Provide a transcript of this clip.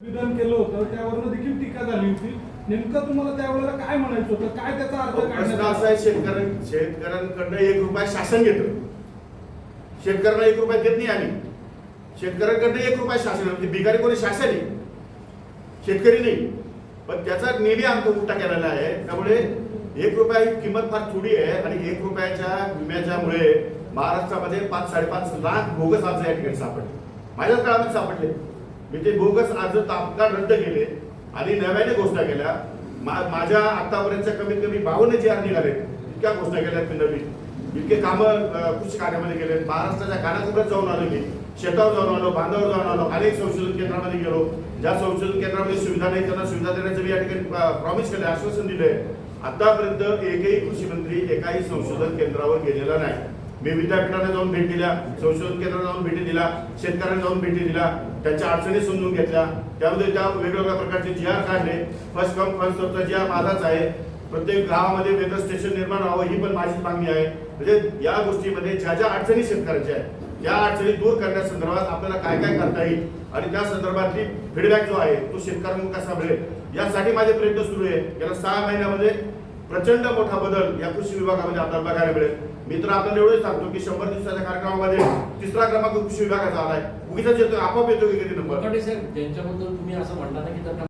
विधान केलं होतं त्यावरनं देखील टीका झाली होती. नेमकं तुम्हाला त्यावेळेला काय म्हणायचं होतं? काय त्याचा अर्थ प्रश्न असा आहे शेतकऱ्यां शेतकऱ्यांकडनं एक रुपया शासन घेतं शेतकऱ्यांना एक रुपया देत नाही आम्ही. शेतकऱ्यांकडनं एक रुपया शासन म्हणजे भिकारी कोणी शासन आहे? शेतकरी नाही. पण त्याचा नेहमी आमचा उलटा केलेला आहे. त्यामुळे एक रुपया ही किंमत फार थोडी आहे आणि एक रुपयाच्या विम्याच्यामुळे महाराष्ट्रामध्ये पाच साडेपाच लाख बोगस अर्ज या ठिकाणी सापडले. माझ्याच काळात सापडले. मी ते बोगस अर्ज तात्काळ रद्द केले आणि नव्याने घोषणा केल्या. मा- माझ्या आतापर्यंतच्या कमीत कमी बावन्न जे निघाले इतक्या घोषणा केल्या मी नवीन इतके कामं कृषी कार्यामध्ये गेले महाराष्ट्राच्या कानाकोपऱ्यात जाऊन आलो मी. शेतावर जाऊन आलो बांधावर जाऊन आलो अनेक संशोधन केंद्रामध्ये गेलो. ज्या संशोधन केंद्रामध्ये सुविधा नाही त्यांना सुविधा देण्याचं मी या ठिकाणी प्रॉमिस केलं आश्वासन दिलंय. आतापर्यंत एकही कृषी मंत्री एकाही संशोधन केंद्रावर गेलेला नाही. मी विद्यापीठाने जाऊन भेट दिल्या संशोधन केंद्रात जाऊन भेटी दिल्या शेतकऱ्यांना जाऊन भेटी दिल्या त्यांच्या अडचणी समजून घेतल्या. त्यामध्ये त्या वेगवेगळ्या प्रकारचे जी आर काढले. फर्स्ट कम फर्स्ट सर्वचा जी आर माझाच आहे. प्रत्येक गावामध्ये वेगळं स्टेशन निर्माण व्हावं ही पण माझीच मागणी आहे. म्हणजे या गोष्टीमध्ये ज्या ज्या अडचणी शेतकऱ्यांच्या आहेत या अडचणी दूर करण्यासंदर्भात आपल्याला काय काय करता येईल? आणि त्या संदर्भातली फीडबॅक जो आहे तो शेतकऱ्यांना कसा मिळेल? यासाठी माझे प्रयत्न सुरू आहे गेल्या सहा महिन्यामध्ये प्रचंड मोठा बदल या कृषी विभागामध्ये आता बघायला मिळेल. मी तर आपल्याला एवढंच सांगतो की शंभर दिवसाच्या कार्यक्रमामध्ये तिसरा क्रमांक कृषी विभागाचा आलाय. उगीच येतो आपोआप येतो की कधी नंबर? लोखंडे ज्यांच्याबद्दल तुम्ही असं म्हणता ना की त्यांना